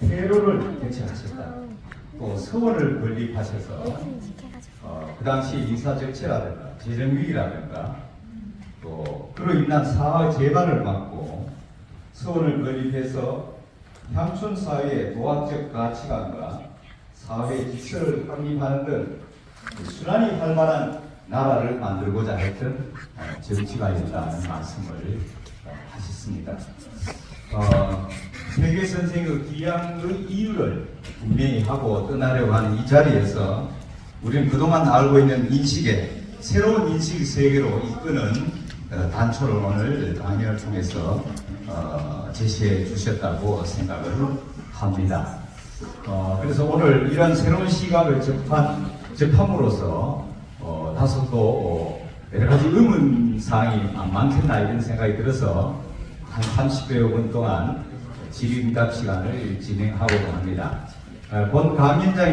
테러를 개최하셨다. 또 서원을 건립하셔서 어, 그 당시 인사정치라든가 재정위기라든가 또 그로 인한 사회 재발을 막고 서원을 건립해서 향촌 사회의 도학적 가치관과 사회 질서를 확립하는 등 순환이 할 만한 나라를 만들고자 했던 어, 정치가였다는 말씀을 어, 하셨습니다. 어, 세계 선생의 귀향의 이유를 분명히 하고 떠나려고 하는 이 자리에서 우리는 그동안 알고 있는 인식에 새로운 인식 세계로 이끄는 어, 단초를 오늘 강연을 통해서 어, 제시해 주셨다고 생각을 합니다. 어, 그래서 오늘 이런 새로운 시각을 접한, 접함으로써 어, 다소 또 어, 여러 가지 의문사항이 안 많겠나 이런 생각이 들어서 한 30여 분 동안 질의응답 시간을 진행하고자 합니다. 어, 본 강연장